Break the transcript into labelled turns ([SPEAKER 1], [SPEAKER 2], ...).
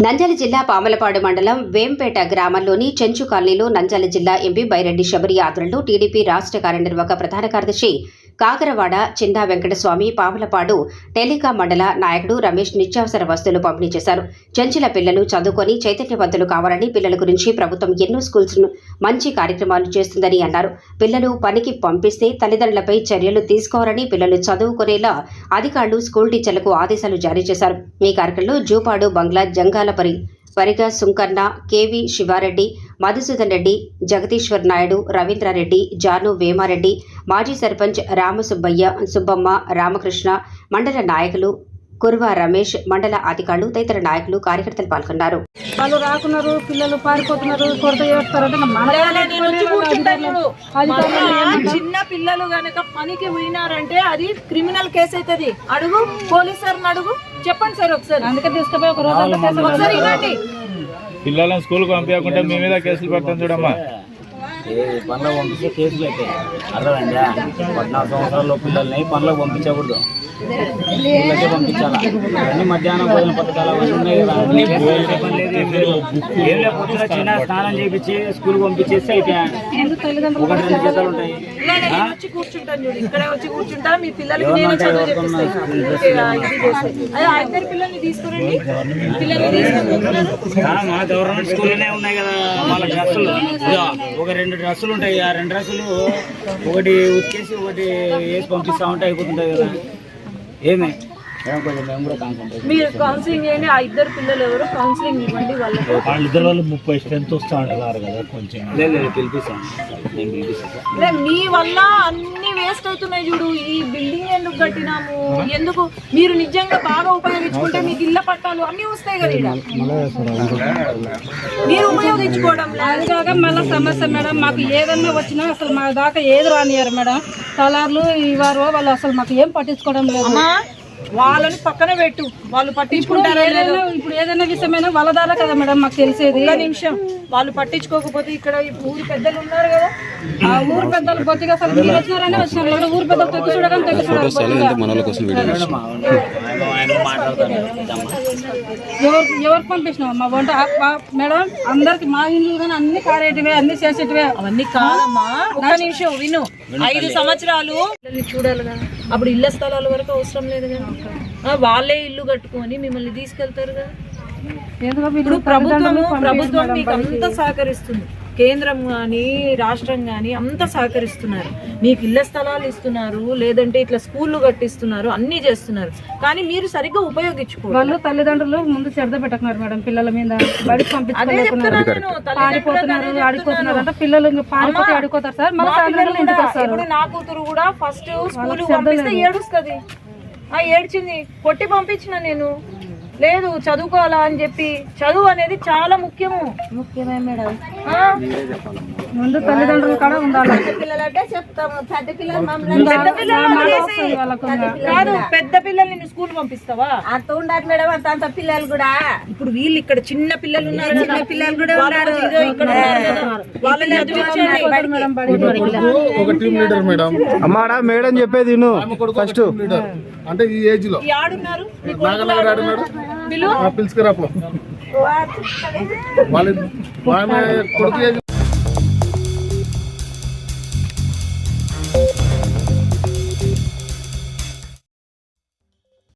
[SPEAKER 1] నంద్యాల జిల్లా పామలపాడు మండలం వేంపేట గ్రామంలోని చెంచు కాలనీలో నంద్యాల జిల్లా ఎంపీ బైరెడ్డి శబరి ఆధ్వర్యంలో టీడీపీ రాష్ట్ర కార్యనిర్వాహక ప్రధాన కార్యదర్శి కాకరవాడ చిందా వెంకటస్వామి పాములపాడు టెలికా మండల నాయకుడు రమేష్ నిత్యావసర వస్తువులు పంపిణీ చేశారు. చెంచుల పిల్లలు చదువుకొని చైతన్యవంతులు కావాలని పిల్లల గురించి ప్రభుత్వం ఎన్నో స్కూల్స్ను మంచి కార్యక్రమాలు చేస్తుందని అన్నారు. పిల్లలు పనికి పంపిస్తే తల్లిదండ్రులపై చర్యలు తీసుకోవాలని పిల్లలు చదువుకునేలా అధికారులు స్కూల్ టీచర్లకు ఆదేశాలు జారీ చేశారు. ఈ కార్యక్రమంలో జూపాడు బంగ్లా జంగాలపరి వరిగా సుంకన్న కేవి శివారెడ్డి మధుసూదన్ రెడ్డి జగదీశ్వర్ నాయుడు రవీంద్రారెడ్డి జాను వేమారెడ్డి మాజీ సర్పంచ్ రామసుబ్బయ్య సుబ్బమ్మ రామకృష్ణ మండల నాయకులు కుర్వ రమేష్ మండల అధికారులు తదితర నాయకులు కార్యకర్తలు పాల్గొన్నారు.
[SPEAKER 2] వాళ్ళు రాకున్నారు పిల్లలు పారిపోతున్నారు కొరత
[SPEAKER 3] చిన్న పిల్లలు గనక పనికి పోయినారంటే అది క్రిమినల్ కేసు అవుతుంది. అడుగు పోలీస్ సార్ అడుగు. చెప్పండి సార్ ఒకసారి.
[SPEAKER 2] అందుకే తీసుకుపోయి ఒక రోజు
[SPEAKER 3] ఒకసారి ఇవ్వండి.
[SPEAKER 4] పిల్లలను స్కూల్కి పంపించకుంటే మీ మీద కేసులు పెడతాం చూడమ్మా.
[SPEAKER 5] పనులకు పంపిస్తే కేసులు అయితే అర్థమైందా? పద్నాలుగు సంవత్సరాల పిల్లల్ని పనులకు పంపించకూడదు. పిల్లలకే పంపించాలా? అన్ని మధ్యాహ్నం భోజన పథకాలు అవన్నీ ఉన్నాయి కదా. అన్ని పొద్దున చిన్న స్నానం చేయించి స్కూల్ పంపించేస్తే ఒకటి రెండు ఉంటాయి.
[SPEAKER 3] మీ
[SPEAKER 5] గవర్నమెంట్ స్కూల్లోనే ఉన్నాయి కదా వాళ్ళ డ్రెస్సులు. ఒక రెండు రెండు డ్రెస్సులు ఉంటాయి. ఆ రెండు డ్రెస్సులు ఒకటి ఉతికేసి ఒకటి వేసి పంపిస్తా ఉంటే అయిపోతుంటాయి కదా. ఏమే?
[SPEAKER 3] మీరు కౌన్సిలింగ్ చేయండి ఆ ఇద్దరు పిల్లలు ఎవరు? కౌన్సిలింగ్ ఇవ్వండి వాళ్ళకి.
[SPEAKER 4] వాళ్ళిద్దరు వాళ్ళు ముప్పై స్ట్రెంత్ వస్తా అంటున్నారు కదా కొంచెం.
[SPEAKER 5] లేదు
[SPEAKER 3] మీ వల్ల అన్ని వేస్ట్ అవుతున్నాయి చూడు. ఈ బిల్డింగ్ ఎందుకు కట్టినాము? ఎందుకు? మీరు నిజంగా బాగా ఉపయోగించుకుంటే మీకు ఇళ్ళ పట్టాలు అన్ని వస్తాయి కదా ఈడ. మీరు ఉపయోగించుకోవడం
[SPEAKER 2] కాక మళ్ళీ సమస్య మేడం. మాకు ఏదన్నా వచ్చినా అసలు మా దాకా ఏది రానియరు మేడం. తలార్లు ఇవారు వాళ్ళు అసలు మాకు ఏం పట్టించుకోవడం లేదు.
[SPEAKER 3] అమ్మా వాళ్ళని పక్కన పెట్టు. వాళ్ళు పట్టించుకుంటారా
[SPEAKER 2] ఇప్పుడు ఏదైనా విషయమైనా వాళ్ళ ద్వారా కదా మేడం మాకు తెలిసేది.
[SPEAKER 3] నిమిషం. వాళ్ళు పట్టించుకోకపోతే ఇక్కడ ఈ ఊరి పెద్దలు ఉన్నారు కదా.
[SPEAKER 2] ఆ ఊరు పెద్దలు బొత్తిగా అసలు మీరు వచ్చినారనే వచ్చినారు. ఊరు పెద్దలు తొక్కి చూడడం తొక్కి. ఎవరు ఎవరికి పంపించినావు? మా వంట మేడం అందరికి మా ఇల్లు కానీ అన్ని కారేటివే అన్ని చేసేటివే.
[SPEAKER 3] అవన్నీ కాదమ్మా. ఒక్క నిమిషం విను. ఐదు సంవత్సరాలు చూడాలి కదా. అప్పుడు ఇళ్ళ స్థలాల వరకు అవసరం లేదు కదా. ఆ, వాళ్ళే ఇల్లు కట్టుకొని మిమ్మల్ని తీసుకెళ్తారు కదా ఇప్పుడు ప్రభుత్వము ప్రభుత్వం మీకు అంతా సహకరిస్తుంది. కేంద్రం కానీ రాష్ట్రం కానీ అంతా సహకరిస్తున్నారు. మీకు ఇళ్ళ స్థలాలు ఇస్తున్నారు లేదంటే ఇట్లా స్కూళ్ళు కట్టిస్తున్నారు అన్నీ చేస్తున్నారు. కానీ మీరు సరిగ్గా ఉపయోగించుకోవాలి
[SPEAKER 2] వాళ్ళు తల్లిదండ్రులు ముందు చెడ్డ పెట్టకున్నారు మేడం పిల్లల మీద. బడికి పారిపోతున్నారు ఆడిపోతున్నారు. అంటే పిల్లలు ఇంకా పారిపోతే ఆడుకోతారు సార్. మళ్ళీ సాయంత్రం ఇంటికి వస్తారు?
[SPEAKER 3] ఇప్పుడు నా కూతురు కూడా ఫస్ట్ స్కూల్ పంపిస్తే ఏడుస్తుంది. ఆ ఏడ్చింది. కొట్టి పంపించిన నేను. లేదు చదువుకోవాలా అని చెప్పి. చదువు అనేది చాలా ముఖ్యము.
[SPEAKER 2] ముఖ్యమే మేడం.
[SPEAKER 3] ఆ?
[SPEAKER 2] ముందు తల్లిదండ్రులు కూడా ఉండాలి.
[SPEAKER 3] పెద్ద పిల్లలు కాదు పెద్ద పిల్లల్ని నువ్వు స్కూల్ పంపిస్తావా?
[SPEAKER 6] అంత ఉండదు మేడం అంత అంత పిల్లలు కూడా.
[SPEAKER 3] ఇప్పుడు వీళ్ళు ఇక్కడ చిన్న పిల్లలు ఉన్నారు చిన్న పిల్లలు కూడా ఉన్నారు. ఇక్కడ. వాళ్ళని
[SPEAKER 7] ఒక టీమ్ లీడర్ మేడం.
[SPEAKER 8] అమ్మాడా మేడం చెప్పేది ఫస్ట్
[SPEAKER 7] అంటే ఈ ఏజ్లో.
[SPEAKER 3] ఈ ఆడున్నారు. మీ
[SPEAKER 7] నాగనగర్ పిలుచుకురాపో వాళ్ళ ఆమె కొడుకు ఏజ్